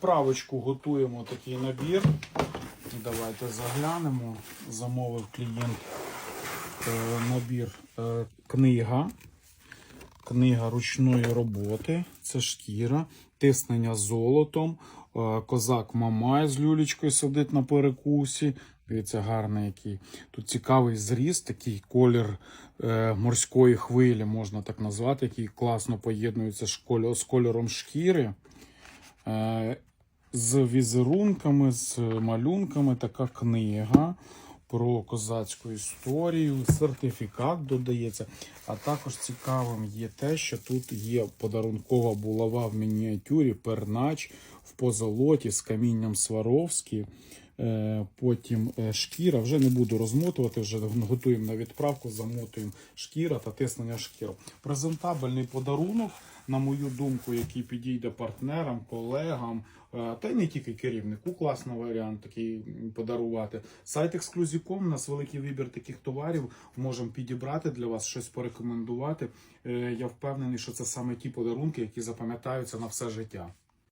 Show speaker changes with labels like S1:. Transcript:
S1: відправочку готуємо такий набір. Давайте заглянемо. Замовив клієнт е, набір е, книга. Книга ручної роботи. Це шкіра, тиснення золотом. Е, Козак Мамай з люлечкою сидить на перекусі. Дивіться, гарний який. Тут цікавий зріз, такий колір морської хвилі, можна так назвати, який класно поєднується з кольором шкіри. З візерунками, з малюнками така книга про козацьку історію, сертифікат додається. А також цікавим є те, що тут є подарункова булава в мініатюрі, пернач в позолоті з камінням Сваровські. Е, Потім е, шкіра. Вже не буду розмотувати, вже готуємо на відправку, замотуємо шкіра та тиснення шкіру. Презентабельний подарунок, на мою думку, який підійде партнерам, колегам, е, та й не тільки керівнику. Класний варіант такий подарувати. Сайт Exclusive.com, у нас великий вибір таких товарів. Можемо підібрати для вас щось порекомендувати. Я впевнений, що це саме ті подарунки, які запам'ятаються на все життя.